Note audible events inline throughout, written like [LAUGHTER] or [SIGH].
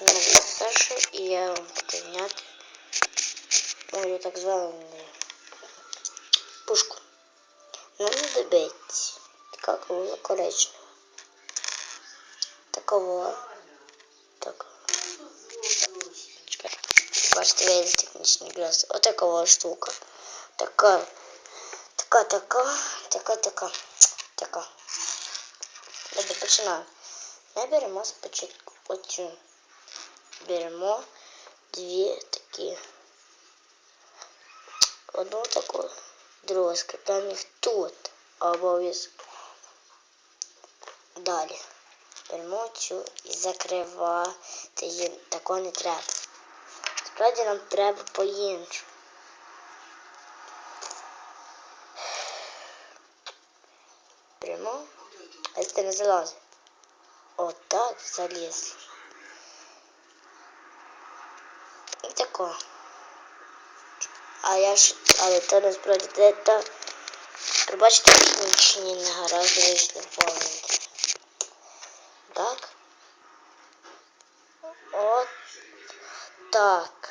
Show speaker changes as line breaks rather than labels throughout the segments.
Ну, перше, і я вам буду зняти мою так звану пушку. Ну, не добить. Така була коричнева. Такого. Так. Чекай. Бачите, вийде технічний глаз. Отакова штука. Така. Така, така, така, така, така. Добре, починаємо. Ми беремо спочатку оцю. Беремо дві такі. Одну таку, другу скріпляємо їх тут. Обов'язково. Далі. Беремо цю і закривати її. Такого не треба. Справді нам треба по-іншому. Беремо. А це не залазить. Отак заліз. І тако. А я ж, але то насправді це то, пробачте, технічні негаразди вийшли повністю. Так. От так.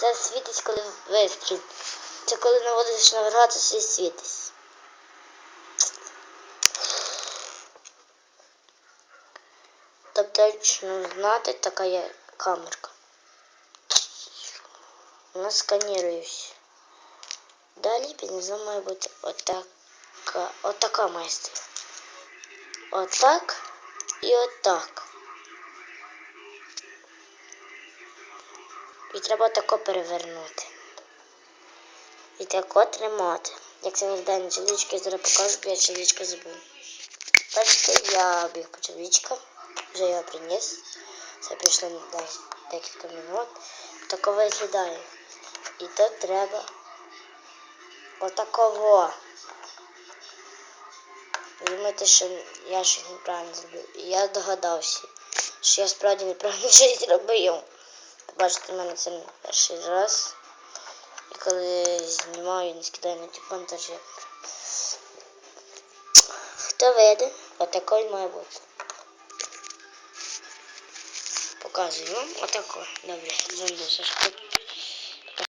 Це світить, коли вистріл. Це коли наводиш на врага, це все світить. Тобто знати, така є камерка. Все. Далі під низом має бути отака, отака майстер. Отак і отак. І треба тако перевернути. І тако тримати. Як це виглядає на я зараз покажу, бо я чоловічка забув. Бачите, я біг по чоловічка, вже його приніс. Це прийшло декілька минут. Тако виглядає. І тут треба отаково. Думаєте, що я щось неправильно зробив. І я догадався, що я справді неправильно [LAUGHS] щось зробив. Бачите, в мене це не перший раз. І коли знімаю, не скидаю на ті монтажі. Хто вийде, отакий має бути. Показую вам отако. Добре, зомбу Сашко.